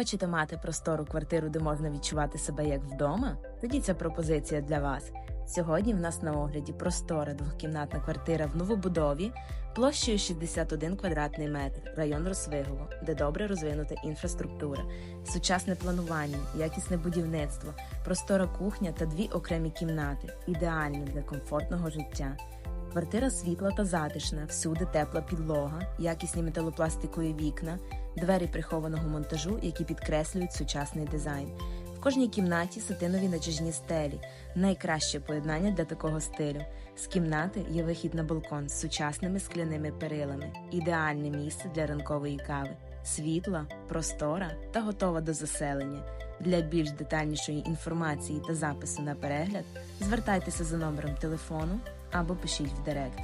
Хочете мати простору квартиру, де можна відчувати себе як вдома? Тоді ця пропозиція для вас. Сьогодні в нас на огляді простора двохкімнатна квартира в новобудові площею 61 квадратний метр, район Росвигово, де добре розвинута інфраструктура, сучасне планування, якісне будівництво, простора кухня та дві окремі кімнати, ідеальні для комфортного життя. Квартира світла та затишна, всюди тепла підлога, якісні металопластикові вікна, двері прихованого монтажу, які підкреслюють сучасний дизайн. В кожній кімнаті сатинові натяжні стелі, найкраще поєднання для такого стилю. З кімнати є вихід на балкон з сучасними скляними перилами, ідеальне місце для ранкової кави, світла, простора та готова до заселення. Для більш детальнішої інформації та запису на перегляд звертайтеся за номером телефону або пишіть в директ.